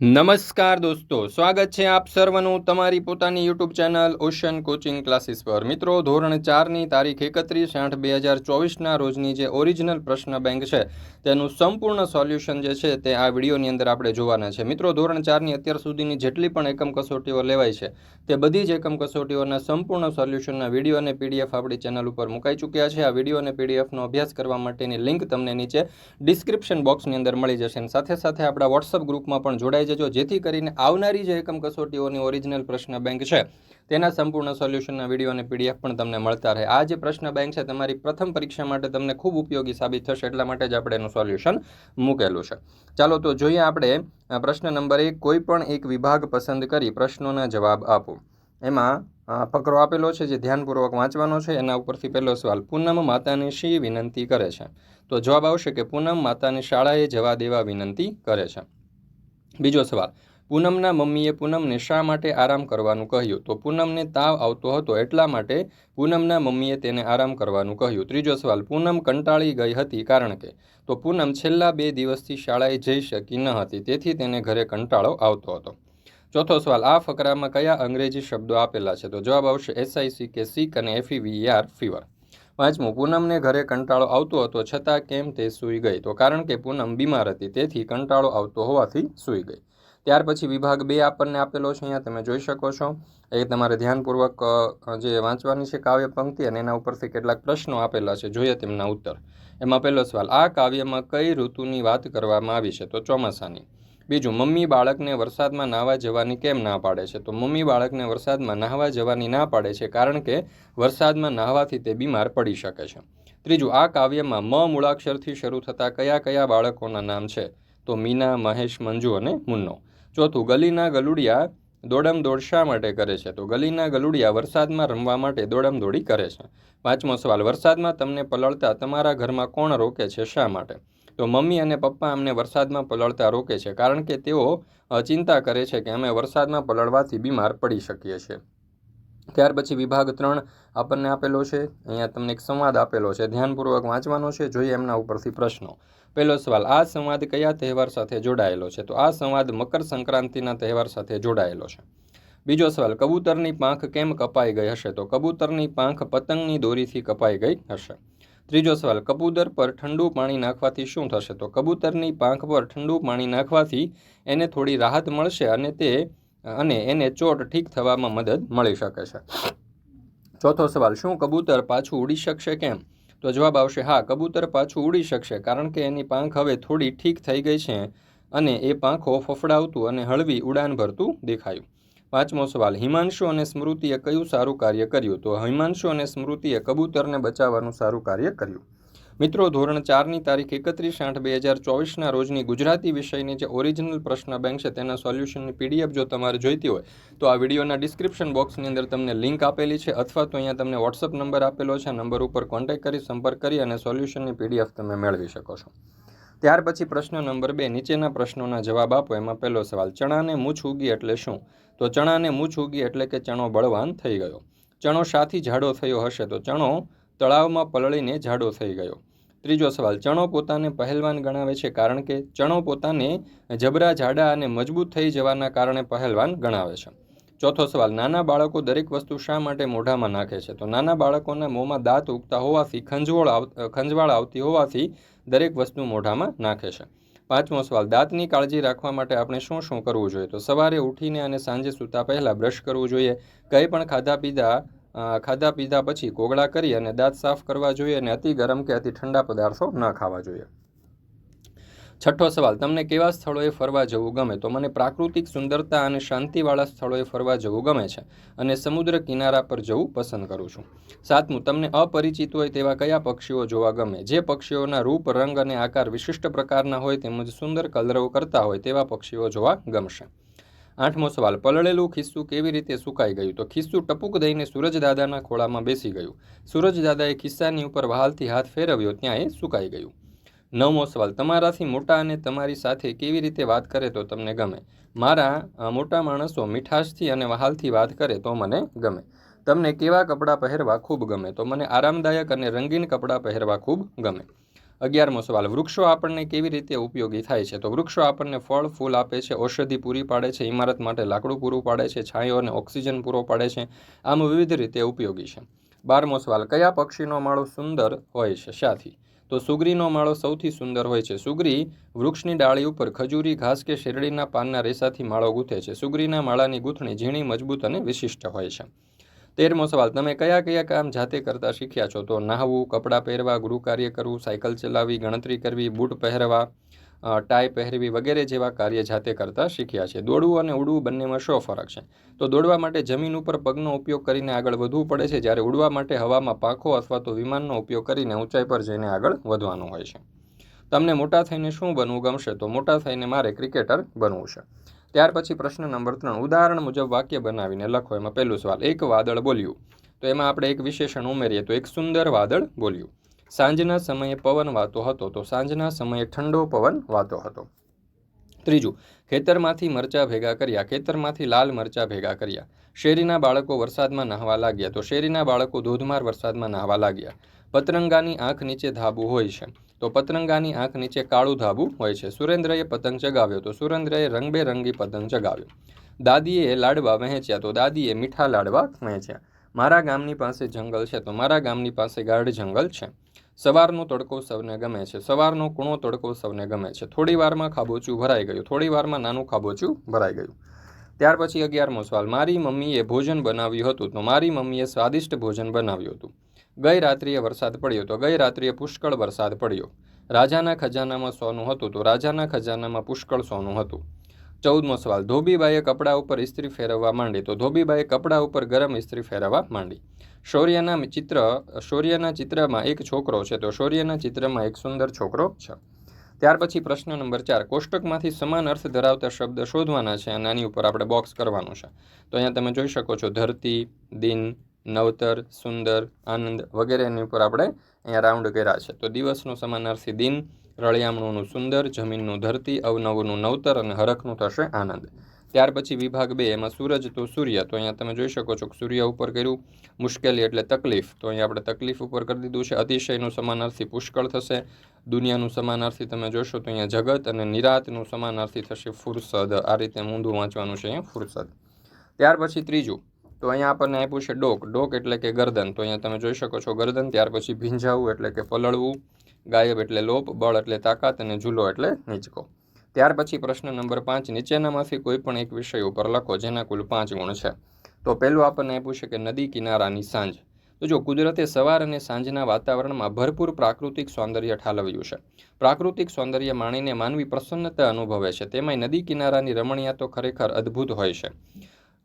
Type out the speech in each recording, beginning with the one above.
નમસ્કાર દોસ્તો, સ્વાગત છે આપ સર્વનું તમારી પોતાની YouTube channel Ocean Coaching Classes પર. મિત્રો, ધોરણ ચારની તારીખ એકત્રીસ આઠ બે હજાર ચોવીસના રોજની જે ઓરિજિનલ પ્રશ્ન બેંક છે, તેનું સંપૂર્ણ સોલ્યુશન જે છે તે આ વિડીયોની અંદર આપણે જોવાના છે. મિત્રો, ધોરણ ચારની અત્યાર સુધીની જેટલી પણ એકમ કસોટીઓ લેવાય છે, તે બધી જ એકમ કસોટીઓના સંપૂર્ણ સોલ્યુશનના વીડિયો અને પીડીએફ આપણી ચેનલ ઉપર મુકાઈ ચૂક્યા છે. આ વીડિયો અને પીડીએફનો અભ્યાસ કરવા માટેની લિંક તમને નીચે ડિસ્ક્રિપ્શન બોક્સની અંદર મળી જશે અને સાથે સાથે આપણા વોટ્સઅપ ગ્રુપમાં પણ જોડાઈ જજો જેથી કરીને આવનારી જે એકમ કસોટીઓની ઓરિજિનલ પ્રશ્ન બેંક છે, તેના સંપૂર્ણ સોલ્યુશનના વીડિયો અને પીડીએફ પણ તમને મળતા રહે. આ જે પ્રશ્ન બેંક છે, તમારી પ્રથમ પરીક્ષા માટે તમને ખૂબ ઉપયોગી સાબિત થશે, એટલા માટે જ આપણે એનું સોલ્યુશન મૂકેલું છે. ચાલો, તો જોઈએ આપણે પ્રશ્ન નંબર એક, કોઈ પણ એક વિભાગ પસંદ કરી પ્રશ્નોના જવાબ આપો. એમાં ફકરો આપેલો છે, જે ધ્યાનપૂર્વક વાંચવાનો છે, એના ઉપરથી પહેલો સવાલ, પૂનમ માતાને શી વિનંતી કરે છે? તો જવાબ આવશે કે પૂનમ માતાને શાળાએ જવા દેવા વિનંતી કરે છે. બીજો સવાલ. પૂનમના મમ્મીએ પૂનમને શા માટે આરામ કરવાનું કહ્યું? તો પૂનમને તાવ આવતો હતો એટલા માટે પૂનમના મમ્મીએ તેને આરામ કરવાનું કહ્યું. ત્રીજો સવાલ, પૂનમ કંટાળી ગઈ હતી કારણ કે? તો પૂનમ છેલ્લા બે દિવસથી શાળાએ જઈ શકી ન હતી, તેથી તેને ઘરે કંટાળો આવતો હતો. ચોથો સવાલ, આ ફકરામાં કયા અંગ્રેજી શબ્દો આપેલા છે? તો જવાબ આવશે એસઆઈસી કે સીક અને એફઈવીઆર ફીવર. પાંચમું પૂનમને ઘરે કંટાળો આવતો હતો, છતાં કેમ તે સૂઈ ગઈ? તો કારણ કે પૂનમ બીમાર હતી, તેથી કંટાળો આવતો હોવાથી સૂઈ ગઈ. ત્યાર પછી વિભાગ બે આપણને આપેલો છે, અહીંયા તમે જોઈ શકો છો. એ તમારે ધ્યાનપૂર્વક જે વાંચવાની છે કાવ્ય પંક્તિ અને એના ઉપરથી કેટલાક પ્રશ્નો આપેલા છે, જોઈએ તેમના ઉત્તર. એમાં પહેલો સવાલ, આ કાવ્યમાં કઈ ઋતુની વાત કરવામાં આવી છે? તો ચોમાસાની. બીજું, મમ્મી બાળકને વરસાદમાં નાહવા જવાની કેમ ના પાડે છે? તો મમ્મી બાળકને વરસાદમાં નાહવા જવાની ના પાડે છે કારણ કે વરસાદમાં નાહવાથી તે બીમાર પડી શકે છે. ત્રીજું, આ કાવ્યમાં મ મૂળાક્ષરથી શરૂ થતા કયા કયા બાળકોના નામ છે? તો મીના, મહેશ, મંજુ અને મુન્નો. ચોથું, ગલીના ગલુડિયા દોડમ દોડ શા માટે કરે છે? તો ગલીના ગલુડિયા વરસાદમાં રમવા માટે દોડમ દોડી કરે છે. પાંચમો સવાલ, વરસાદમાં તમને પલળતા તમારા ઘરમાં કોણ રોકે છે શા માટે? તો મમ્મી અને પપ્પા અમને વરસાદમાં પલળતા રોકે છે કારણ કે તેઓ ચિંતા કરે છે કે અમે વરસાદમાં પલળવાથી બીમાર પડી શકીએ છીએ. ત્યાર પછી વિભાગ ત્રણ આપણને આપેલો છે. અહીંયા તમને એક સંવાદ આપેલો છે. ધ્યાનપૂર્વક વાંચવાનો છે. જોઈએ એમના ઉપરથી પ્રશ્નો. પહેલો સવાલ, આ સંવાદ કયા તહેવાર સાથે જોડાયેલો છે? તો આ સંવાદ મકર સંક્રાંતિના તહેવાર સાથે જોડાયેલો છે. બીજો સવાલ, કબૂતરની પાંખ કેમ કપાઈ ગઈ હશે? તો કબૂતરની પાંખ પતંગની દોરીથી કપાઈ ગઈ હશે. ત્રીજો સવાલ, કબૂતર પર ઠંડુ પાણી નાખવાથી શું થશે? તો કબૂતરની પાંખ પર ઠંડુ પાણી નાખવાથી એને થોડી રાહત મળશે અને તે, અને એને ચોટ ઠીક થવામાં મદદ મળી શકે છે. ચોથો સવાલ, શું કબૂતર પાછું ઉડી શકશે કેમ? તો જવાબ આવશે, હા, કબૂતર પાછું ઉડી શકશે કારણ કે એની પાંખ હવે થોડી ઠીક થઈ ગઈ છે અને એ પાંખો ફફડાવતું અને હળવી ઉડાન ભરતું દેખાયું. પાંચમો સવાલ, હિમાંશુ અને સ્મૃતિએ કયું સારું કાર્ય કર્યું? તો હિમાંશુ અને સ્મૃતિએ કબૂતરને બચાવવાનું સારું કાર્ય કર્યું. મિત્રો, ધોરણ ચારની તારીખ એકત્રીસ આઠ બે હજાર ચોવીસના રોજની ગુજરાતી વિષયની જે ઓરિજિનલ પ્રશ્ન બેંક છે, તેના સોલ્યુશનની પીડીએફ જો તમારે જોઈતી હોય, તો આ વિડીયોના ડિસ્ક્રિપ્શન બોક્સની અંદર તમને લિંક આપેલી છે, અથવા તો અહીંયા તમને વોટ્સઅપ નંબર આપેલો છે નંબર ઉપર કોન્ટેક્ટ કરી, સંપર્ક કરી અને સોલ્યુશનની પીડીએફ તમે મેળવી શકો છો. ત્યાર પછી પ્રશ્ન નંબર બે, નીચેના પ્રશ્નોના જવાબ આપો. એમાં પહેલો સવાલ, ચણાને મૂછ ઉગી એટલે શું? તો ચણાને મૂછ ઉગી એટલે કે ચણો બળવાન થઈ ગયો. ચણો શાથી જાડો થયો હશે તો ચણો તળાવમાં પલળીને જાડો થઈ ગયો. ત્રીજો સવાલ, ચણો પોતાને પહેલવાન ગણાવે છે કારણ કે ચણો પોતાને જબરા, જાડા અને મજબૂત થઈ જવાના કારણે પહેલવાન ગણાવે છે. ચોથો સવાલ, નાના બાળકો દરેક વસ્તુ શા માટે મોઢામાં નાખે છે? તો નાના બાળકોના મોંમાં દાંત ઉગતા હોવાથી, ખંજવોળ ખંજવાળ આવતી હોવાથી દરેક વસ્તુ મોઢામાં નાખે છે. પાંચમો સવાલ, દાંતની કાળજી રાખવા માટે આપણે શું શું કરવું જોઈએ? તો સવારે ઉઠીને અને સાંજે સૂતા પહેલાં બ્રશ કરવું જોઈએ, કંઈ પણ ખાધા પીધા ખાધા પીધા પછી કોગળા કરી અને દાંત સાફ કરવા જોઈએ અને અતિ ગરમ કે અતિ ઠંડા પદાર્થો ન ખાવા જોઈએ. છઠ્ઠો સવાલ, તમને કેવા સ્થળોએ ફરવા જવું ગમે? તો મને પ્રાકૃતિક સુંદરતા અને શાંતિવાળા સ્થળોએ ફરવા જવું ગમે છે અને સમુદ્ર કિનારા પર જવું પસંદ કરું છું. સાતમું, તમને અપરિચિત હોય તેવા કયા પક્ષીઓ જોવા ગમે? જે પક્ષીઓના રૂપ, રંગ અને આકાર વિશિષ્ટ પ્રકારના હોય તેમજ સુંદર કલરવ કરતા હોય તેવા પક્ષીઓ જોવા ગમશે. આઠમો સવાલ, પલળેલું ખિસ્સું કેવી રીતે સુકાઈ ગયું? તો ખિસ્સું ટપુક દઈને સૂરજદાદાના ખોળામાં બેસી ગયું. સૂરજદાદાએ ખિસ્સાની ઉપર વહાલથી હાથ ફેરવ્યો, ત્યાં એ સુકાઈ ગયું. નવમો સવાલ, તમારાથી મોટા અને તમારી સાથે કેવી રીતે વાત કરે તો તમને ગમે? મારા મોટા માણસો મીઠાશથી અને વહાલથી વાત કરે તો મને ગમે. તમને કેવા કપડાં પહેરવા ખૂબ ગમે તો મને આરામદાયક અને રંગીન કપડાં પહેરવા ખૂબ ગમે. અગિયારમો સવાલ, વૃક્ષો આપણને કેવી રીતે ઉપયોગી થાય છે? તો વૃક્ષો આપણને ફળ, ફૂલ આપે છે, ઔષધિ પૂરી પાડે છે ઇમારત માટે લાકડું પૂરું પાડે છે, છાંયો અને ઓક્સિજન પૂરો પાડે છે. આમ વિવિધ રીતે ઉપયોગી છે. બારમો સવાલ, કયા પક્ષીનો માળો સુંદર હોય છે? શાથી. તો સુગરીનો માળો સૌથી સુંદર હોય છે. સુગરી વૃક્ષની ડાળી ઉપર ખજૂરી, ઘાસ કે શેરડીના પાનના રેસાથી માળો ગૂંથે છે. સુગરીના માળાની ગૂંથણી ઝીણી, મજબૂત અને વિશિષ્ટ હોય છે. તેરમો સવાલ, તમે કયા કયા કામ જાતે કરતા શીખ્યા છો? તો નાહવું, કપડાં પહેરવા, ગૃહ કાર્ય કરવું, સાયકલ ચલાવવી, ગણતરી કરવી, બૂટ પહેરવા ટાઈ પહેરવી વગેરે જેવા કાર્ય જાતે કરતાં શીખ્યા છે. દોડવું અને ઉડવું બંનેમાં શો ફરક છે? તો દોડવા માટે જમીન ઉપર પગનો ઉપયોગ કરીને આગળ વધવું પડે છે. જ્યારે ઉડવા માટે હવામાં પાંખો અથવા તો વિમાનનો ઉપયોગ કરીને ઊંચાઈ પર જઈને આગળ વધવાનું હોય છે. તમને મોટા થઈને શું બનવું ગમશે? તો મોટા થઈને મારે ક્રિકેટર બનવું છે. ત્યાર પછી પ્રશ્ન નંબર ત્રણ. ઉદાહરણ મુજબ વાક્ય બનાવીને લખો. એમાં પહેલું સવાલ, એક વાદળ બોલ્યું. તો એમાં આપણે એક વિશેષણ ઉમેરીએ તો એક સુંદર વાદળ બોલ્યું. સાંજના સમયે પવન વાતો હતો, તો સાંજના સમયે ઠંડો પવન વાતો હતો. ત્રીજું, ખેતરમાંથી મરચાં ભેગા કર્યા, ખેતરમાંથી લાલ મરચાં ભેગા કર્યા. શેરીના બાળકો વરસાદમાં નહાવા લાગ્યા, તો શેરીના બાળકો ધોધમાર વરસાદમાં નહાવા લાગ્યા. પતરંગાની આંખ નીચે ધાબુ હોય છે, તો પતરંગાની આંખ નીચે કાળું ધાબુ હોય છે. સુરેન્દ્રએ પતંગ ચગાવ્યો, તો સુરેન્દ્રએ રંગબેરંગી પતંગ ચગાવ્યો. દાદીએ લાડવા વહેંચ્યા, તો દાદીએ મીઠા લાડવા વહેંચ્યા. મારા ગામની પાસે જંગલ છે, તો મારા ગામની પાસે ગાઢ જંગલ છે. સવારનો તડકો સૌને ગમે છે. સવારનો કૂણો તડકો સૌને ગમે છે. થોડી વારમાં ખાબોચું ભરાઈ ગયું. થોડી વારમાં નાનું ખાબોચું ભરાઈ ગયું. ત્યાર પછી અગિયારમો સવાલ. મારી મમ્મીએ ભોજન બનાવ્યું હતું તો મારી મમ્મીએ સ્વાદિષ્ટ ભોજન બનાવ્યું હતું. ગઈ રાત્રિએ વરસાદ પડ્યો તો ગઈ રાત્રિએ પુષ્કળ વરસાદ પડ્યો. રાજાના ખજાનામાં સોનું હતું તો રાજાના ખજાનામાં પુષ્કળ સોનું હતું. ચૌદમો સવાલ. ધોબીબાઈએ કપડા ઉપર ઇસ્ત્રી ફેરવવા માંડી. તો ધોબીબાઈએ કપડા ઉપર ગરમ ઇસ્ત્રી ફેરવવા માંડી. શૌર્યના ચિત્ર, શૌર્યના ચિત્રમાં એક છોકરો છે. તો શૌર્યના ચિત્રમાં એક સુંદર છોકરો છે. ત્યાર પછી પ્રશ્ન નંબર ચાર. કોષ્ટકમાંથી સમાન અર્થ ધરાવતા શબ્દ શોધવાના છે અને આની ઉપર આપણે બોક્સ કરવાનું છે. તો અહીંયા તમે જોઈ શકો છો ધરતી, દિન, નવતર, સુંદર, આનંદ વગેરેની ઉપર આપણે અહીંયા રાઉન્ડ કર્યા છે. તો દિવસનો સમાનાર્થી દિન રળિયામણુંનું સુંદર, જમીનનું ધરતી, અવનવનું નવતર અને હરખનું થશે આનંદ. ત્યાર પછી વિભાગ બે, એમાં સૂરજ તો સૂર્ય, તો અહીંયા તમે જોઈ શકો છો કે સૂર્ય ઉપર કર્યું મુશ્કેલી એટલે તકલીફ. તો અહીંયા આપણે તકલીફ ઉપર કરી દીધું છે. અતિશયનું સમાનાર્થી પુષ્કળ થશે. દુનિયાનું સમાનાર્થી તમે જોશો તો અહીંયા જગત અને નિરાતનું સમાનાર્થી થશે ફુરસદ. આ રીતે મૂંધું વાંચવાનું છે અહીંયા ફુરસદ. ત્યાર પછી ત્રીજું. તો અહીંયા આપણને આપ્યું છે ડોક. ડોક એટલે કે ગરદન. તો અહીંયા તમે જોઈ શકો છો ગરદન, ત્યાર પછી ભીંજાવું એટલે કે પલળવું. ગાયબ એટલે લોપ બળ એટલે તાકાત અને ઝૂલો એટલે નીચકો ત્યાર પછી પ્રશ્ન નંબર પાંચ, નીચેનામાંથી કોઈ પણ એક વિષય ઉપર લખો જેના કુલ પાંચ ગુણ છે. તો પહેલું આપણને આપ્યું છે કે નદી કિનારાની સાંજ. તો જો કુદરતે સવાર અને સાંજના વાતાવરણમાં ભરપૂર પ્રાકૃતિક સૌંદર્ય ઠાલવ્યું છે. પ્રાકૃતિક સૌંદર્ય માણીને માનવી પ્રસન્નતા અનુભવે છે. તેમાંય નદી કિનારાની રમણીયા તો ખરેખર અદ્ભુત હોય છે.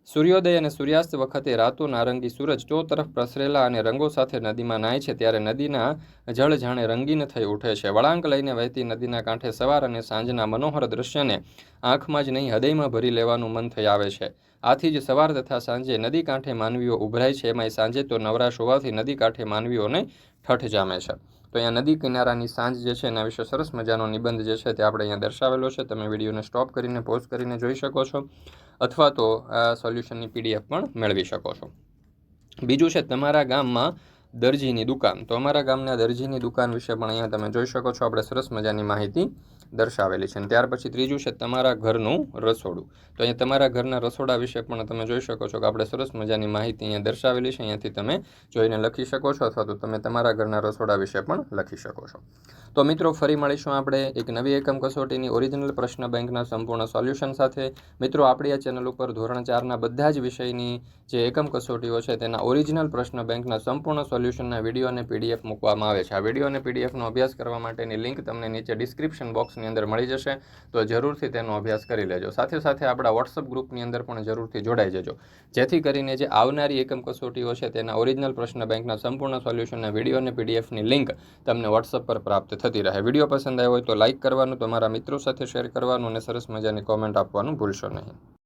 સૂર્યોદય અને સૂર્યાસ્ત વખતે રાતો નારંગી સૂરજ તરફ પ્રસરેલા અને રંગો સાથે નદીમાં નાય છે, ત્યારે નદીના જળ જાણે રંગીન થઈ ઉઠે છે. વળાંક લઈને વહેતી નદીના કાંઠે સવાર અને સાંજના મનોહર દૃશ્યને આંખમાં જ નહીં, હૃદયમાં ભરી લેવાનું મન થઈ આવે છે. આથી જ સવાર તથા સાંજે નદી કાંઠે માનવીઓ ઉભરાય છે, એમાંય સાંજે તો નવરાશ હોવાથી નદી કાંઠે માનવીઓને ઠઠ જામે છે. તો અહીંયા નદી કિનારાની સાંજ જે છે એના વિશે સરસ મજાનો નિબંધ જે છે તે આપણે અહીંયા દર્શાવેલો છે. તમે વિડીયોને સ્ટોપ કરીને પોઝ કરીને જોઈ શકો છો અથવા તો આ સોલ્યુશનની પીડીએફ પણ મેળવી શકો છો. બીજું છે તમારા ગામમાં દરજીની દુકાન. તો અમારા ગામના દરજીની દુકાન વિશે પણ અહીંયા તમે જોઈ શકો છો. આપણે સરસ મજાની માહિતી દર્શાવેલી છે. અને ત્યાર પછી ત્રીજું છે તમારા ઘરનું રસોડું. તો અહીંયા તમારા ઘરના રસોડા વિશે પણ તમે જોઈ શકો છો કે આપણે સરસ મજાની માહિતી અહીંયા દર્શાવેલી છે. અહીંયાથી તમે જોઈને લખી શકો છો અથવા તો તમે તમારા ઘરના રસોડા વિશે પણ લખી શકો છો. તો મિત્રો, ફરી મળીશું આપણે એક નવી એકમ કસોટીની ઓરિજિનલ પ્રશ્ન બેંકના સંપૂર્ણ સોલ્યુશન સાથે. મિત્રો, આપણી આ ચેનલ ઉપર ધોરણ ચારના બધા જ વિષયની જે એકમ કસોટીઓ છે તેના ઓરિજિનલ પ્રશ્ન બેંકના સંપૂર્ણ સોલ્યુશનના વીડિયો અને પીડીએફ મૂકવામાં આવે છે. આ વીડિયો અને પીડીએફનો અભ્યાસ કરવા માટેની લિંક તમને નીચે ડિસ્ક્રિપ્શન બોક્સની અંદર મળી જશે, તો જરૂરથી તેનો અભ્યાસ કરી લેજો. સાથે સાથે આપણા વોટ્સઅપ ગ્રુપની અંદર પણ જરૂરથી જોડાઈ જજો. જેથી કરીને જે આવનારી એકમ કસોટીઓ છે, તેના ઓરિજિનલ પ્રશ્ન બેંકના સંપૂર્ણ સોલ્યુશનના વીડિયો અને પીડીએફની લિંક તમને વોટ્સઅપ પર પ્રાપ્ત થતી રહે. વીડિયો પસંદ આવ્યો હોય તો લાઇક કરવાનું, તમારા મિત્રો સાથે શેર કરવાનું અને સરસ મજાની કોમેન્ટ આપવાનું ભૂલશો નહીં.